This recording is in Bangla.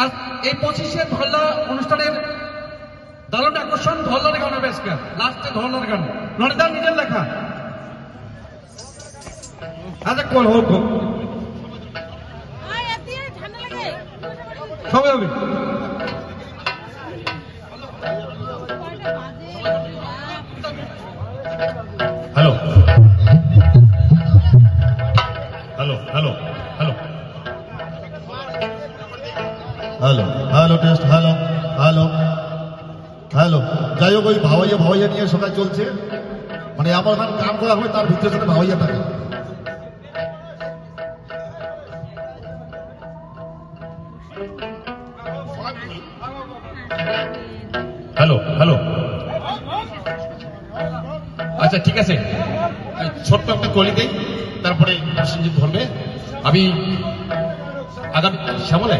আর এই পঁচিশে ধল্লা অনুষ্ঠানের দারুণ আকর্ষণ ধল্লার গান হবে আজকে লাস্টে ধল্লার গান নরেদার নিজের লেখা। আচ্ছা কোন হোক হোক। আয় এতে ঠান্ডা লাগে? সবে হবে। Hello. Hello hello hello. Hello hello, test, hello hello hello. যাই হোক, ওই ভাওয়াইয়া ভাওয়াইয়া নিয়ে সবাই চলছে। মানে আমার ওখানে কাম করা হবে তার ভিতরে সাথে ভাওয়াইয়া থাকে। Hello hello. আচ্ছা ঠিক আছে। ছোট্ট একটা কলি দেই, তারপরে ধরবে। আমি আগামী শ্যামলে